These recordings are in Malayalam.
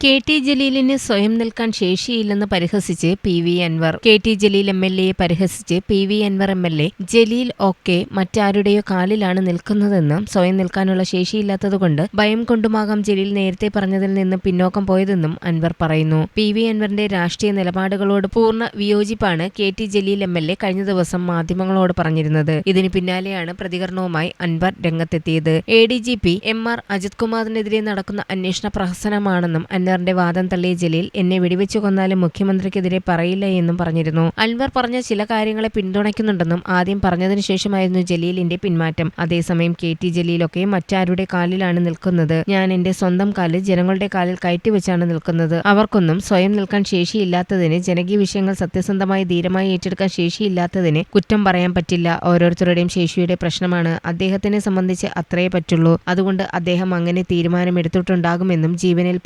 കെ ടി ജലീലിന് സ്വയം നിൽക്കാൻ ശേഷിയില്ലെന്ന് പരിഹസിച്ച് P V Anvar. K T Jaleel M L എയെ പരിഹസിച്ച് P V Anvar M L A Jaleel ഒക്കെ മറ്റാരുടെയോ കാലിലാണ് നിൽക്കുന്നതെന്നും സ്വയം നിൽക്കാനുള്ള ശേഷിയില്ലാത്തതുകൊണ്ട് ഭയം കൊണ്ടുമാകാം ജലീൽ നേരത്തെ പറഞ്ഞതിൽ നിന്ന് പിന്നോക്കം പോയതെന്നും അൻവർ പറയുന്നു. പി വി അൻവറിന്റെ രാഷ്ട്രീയ നിലപാടുകളോട് പൂർണ വിയോജിപ്പാണ് K T Jaleel M L A കഴിഞ്ഞ ദിവസം മാധ്യമങ്ങളോട് പറഞ്ഞിരുന്നത്. ഇതിന് പിന്നാലെയാണ് പ്രതികരണവുമായി അൻവർ രംഗത്തെത്തിയത്. A D G P M R Ajith കുമാറിനെതിരെ നടക്കുന്ന അന്വേഷണ പ്രഹസനമാണെന്നും അൻവറിന്റെ വാദം തള്ളിയ ജലീൽ എന്നെ വെടിവെച്ചു കൊന്നാലും മുഖ്യമന്ത്രിക്കെതിരെ പറയില്ല എന്നും പറഞ്ഞിരുന്നു. അൻവർ പറഞ്ഞ ചില കാര്യങ്ങളെ പിന്തുണയ്ക്കുന്നുണ്ടെന്നും ആദ്യം പറഞ്ഞതിനു ശേഷമായിരുന്നു ജലീലിന്റെ പിന്മാറ്റം. അതേസമയം കെ ടി ജലീലൊക്കെ മറ്റാരുടെ കാലിലാണ് നിൽക്കുന്നത്. ഞാൻ എന്റെ സ്വന്തം കാലിൽ ജനങ്ങളുടെ കാലിൽ കയറ്റിവെച്ചാണ് നിൽക്കുന്നത്. അവർക്കൊന്നും സ്വയം നിൽക്കാൻ ശേഷിയില്ലാത്തതിന് ജനകീയ വിഷയങ്ങൾ സത്യസന്ധമായി ധീരമായി ഏറ്റെടുക്കാൻ ശേഷിയില്ലാത്തതിന് കുറ്റം പറയാൻ പറ്റില്ല. ഓരോരുത്തരുടെയും ശേഷിയുടെ പ്രശ്നമാണ് അദ്ദേഹത്തിനെ സംബന്ധിച്ച് അത്രയേ പറ്റുള്ളൂ. അതുകൊണ്ട് അദ്ദേഹം അങ്ങനെ തീരുമാനമെടുത്തിട്ടുണ്ടാകുമെന്നും ജീവനിൽ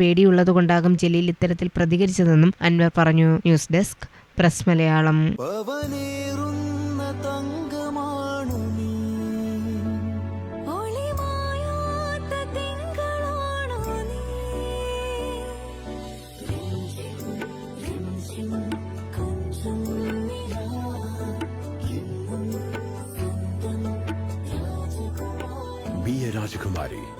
പേടിയുള്ളതുകൊണ്ടാകും ജലീൽ ഇത്തരത്തിൽ പ്രതികരിച്ചതെന്നും അൻവർ പറഞ്ഞു. News desk press Malayalam. Be a Rajakumari.